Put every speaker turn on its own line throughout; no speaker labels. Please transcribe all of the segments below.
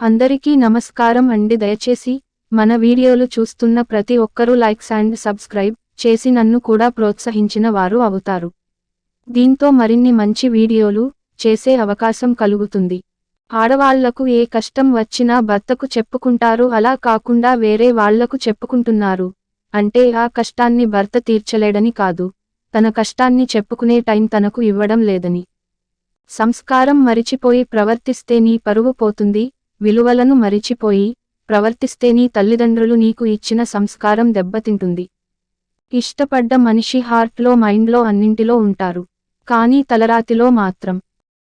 అందరికీ నమస్కారం అండి. దయచేసి మన వీడియోలు చూస్తున్న ప్రతి ఒక్కరూ లైక్స్ అండ్ సబ్స్క్రైబ్ చేసి నన్ను కూడా ప్రోత్సహించిన వారు అవుతారు. దీంతో మరిన్ని మంచి వీడియోలు చేసే అవకాశం కలుగుతుంది. ఆడవాళ్ళకు ఏ కష్టం వచ్చినా భర్తకు చెప్పుకుంటారు. అలా కాకుండా వేరే వాళ్ళకు చెప్పుకుంటున్నారు. అంటే ఆ కష్టాన్ని భర్త తీర్చలేడని కాదు. తన కష్టాన్ని చెప్పుకునే టైం తనకు ఇవ్వడం లేదని. సంస్కారం మరిచిపోయి ప్రవర్తిస్తే నీ పరువు పోతుంది. విలువలను మరిచిపోయి ప్రవర్తిస్తే నీ తల్లిదండ్రులు నీకు ఇచ్చిన సంస్కారం దెబ్బతింటుంది. ఇష్టపడ్డ మనిషి హార్ట్లో మైండ్లో అన్నింటిలో ఉంటారు. కానీ తలరాతిలో మాత్రం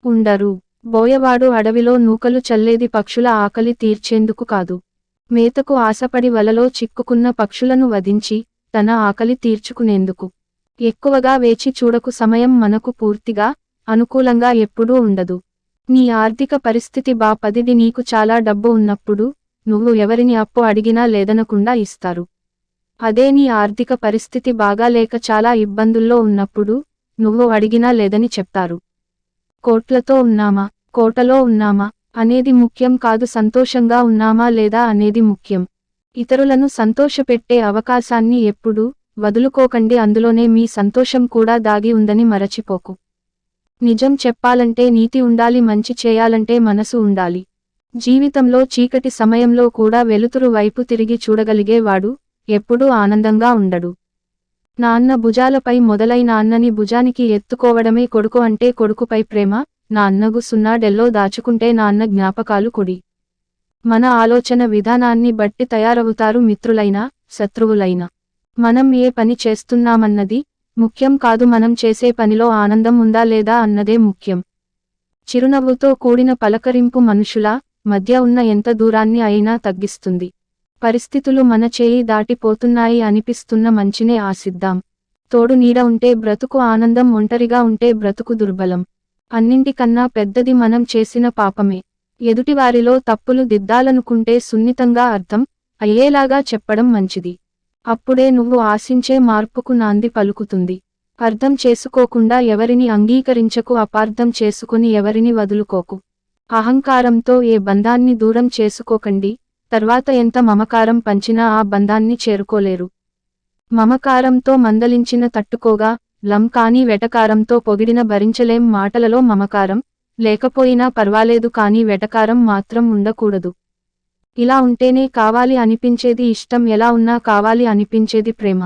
ఉండరు. బోయవాడు అడవిలో నూకలు చల్లేది పక్షుల ఆకలి తీర్చేందుకు కాదు. మేతకు ఆశపడి వలలో చిక్కుకున్న పక్షులను వధించి తన ఆకలి తీర్చుకునేందుకు. ఎక్కువగా వేచి చూడకు సమయం మనకు పూర్తిగా అనుకూలంగా ఎప్పుడూ ఉండదు. నీ ఆర్థిక పరిస్థితి బాపదిది నీకు చాలా డబ్బు ఉన్నప్పుడు నువ్వు ఎవరిని అప్పు అడిగినా లేదనకుండా ఇస్తారు. అదే నీ ఆర్థిక పరిస్థితి బాగాలేక చాలా ఇబ్బందుల్లో ఉన్నప్పుడు నువ్వు అడిగినా లేదని చెప్తారు. కోట్లతో ఉన్నామా? కోటలో ఉన్నామా? అనేది ముఖ్యం కాదు సంతోషంగా ఉన్నామా లేదా అనేది ముఖ్యం. ఇతరులను సంతోషపెట్టే అవకాశాన్ని ఎప్పుడూ వదులుకోకండి అందులోనే మీ సంతోషం కూడా దాగి ఉందని మరచిపోకు. నిజం చెప్పాలంటే నీతి ఉండాలి మంచి చేయాలంటే మనసు ఉండాలి. జీవితంలో చీకటి సమయంలో కూడా వెలుతురు వైపు తిరిగి చూడగలిగేవాడు ఎప్పుడూ ఆనందంగా ఉండడు. నాన్న భుజాలపై మొదలై నాన్నని భుజానికి ఎత్తుకోవడమే కొడుకు అంటే కొడుకుపై ప్రేమ నాన్నగు సున్నాడెల్లో దాచుకుంటే నాన్న జ్ఞాపకాలు కుడి. మన ఆలోచన విధానాన్ని బట్టి తయారవుతారు మిత్రులైనా శత్రువులైనా. మనం ఏ పని చేస్తున్నామన్నది ముఖ్యం కాదు మనం చేసే పనిలో ఆనందం ఉందా లేదా అన్నదే ముఖ్యం. చిరునవ్వుతో కూడిన పలకరింపు మనుషుల మధ్య ఉన్న ఎంత దూరాన్ని అయినా తగ్గిస్తుంది. పరిస్థితులు మన చేయి దాటిపోతున్నాయి అనిపిస్తున్న మంచినే ఆశిద్దాం. తోడు నీడ ఉంటే బ్రతుకు ఆనందం ఒంటరిగా ఉంటే బ్రతుకు దుర్బలం. అన్నింటికన్నా పెద్దది మనం చేసిన పాపమే. ఎదుటివారిలో తప్పులు దిద్దాలనుకుంటే సున్నితంగా అర్థం అయ్యేలాగా చెప్పడం మంచిది. అప్పుడే నువ్వు ఆశించే మార్పుకు నాంది పలుకుతుంది. అర్థం చేసుకోకుండా ఎవరిని అంగీకరించకు అపార్థం చేసుకుని ఎవరిని వదులుకోకు. అహంకారంతో ఏ బంధాన్ని దూరం చేసుకోకండి. తర్వాత ఎంత మమకారం పంచినా ఆ బంధాన్ని చేరుకోలేరు. మమకారంతో మందలించిన తట్టుకోగా లం కాని వెటకారంతో పొగిడిన భరించలేం మాటలలో మమకారం. లేకపోయినా పర్వాలేదు కానీ వెటకారం మాత్రం ఉండకూడదు. ఇలా ఉంటేనే కావాలి అనిపించేది ఇష్టం ఎలా ఉన్నా కావాలి అనిపించేది ప్రేమ.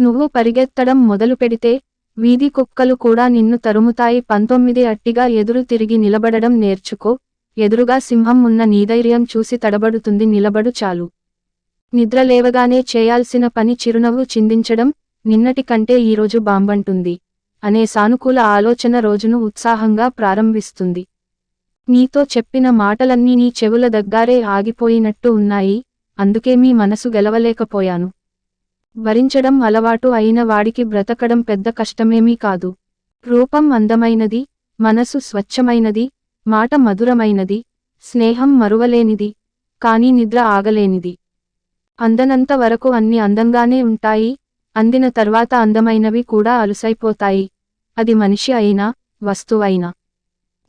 నువ్వు పరిగెత్తడం మొదలు పెడితే వీధి కుక్కలు కూడా నిన్ను తరుముతాయి. పంతొమ్మిది అట్టిగా ఎదురు తిరిగి నిలబడడం నేర్చుకో. ఎదురుగా సింహం ఉన్న నీధైర్యం చూసి తడబడుతుంది. నిలబడు చాలు. నిద్ర లేవగానే చేయాల్సిన పని చిరునవ్వు చిందించడం నిన్నటి కంటే ఈరోజు బాంబంటుంది. అనే సానుకూల ఆలోచన రోజును ఉత్సాహంగా ప్రారంభిస్తుంది. నీతో చెప్పిన మాటలన్నీ నీ చెవుల దగ్గరే ఆగిపోయినట్టు ఉన్నాయి అందుకే మీ మనసు గెలవలేకపోయాను. భరించడం అలవాటు అయిన వాడికి బ్రతకడం పెద్ద కష్టమేమీ కాదు. రూపం అందమైనది మనసు స్వచ్ఛమైనది మాట మధురమైనది స్నేహం మరువలేనిది కాని నిద్ర ఆగలేనిది. అందనంత వరకు అన్ని అందంగానే ఉంటాయి అందిన తర్వాత అందమైనవి కూడా అలుసైపోతాయి. అది మనిషి అయినా వస్తువైనా.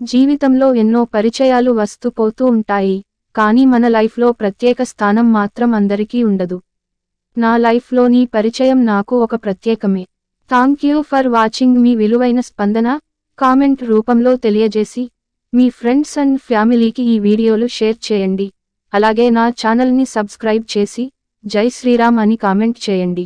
జీవితంలో ఎన్నో పరిచయాలు వస్తూ పోతూ ఉంటాయి కానీ మన లైఫ్లో ప్రత్యేక స్థానం మాత్రం అందరికీ ఉండదు. నా లైఫ్లో నీ పరిచయం నాకు ఒక ప్రత్యేకమే. థాంక్ యూ ఫర్ వాచింగ్ మీ విలువైన స్పందన. కామెంట్ రూపంలో తెలియజేసి మీ ఫ్రెండ్స్ అండ్ ఫ్యామిలీకి ఈ వీడియోలు షేర్ చేయండి. అలాగే నా ఛానల్ని సబ్స్క్రైబ్ చేసి జై శ్రీరామ్ అని కామెంట్ చేయండి.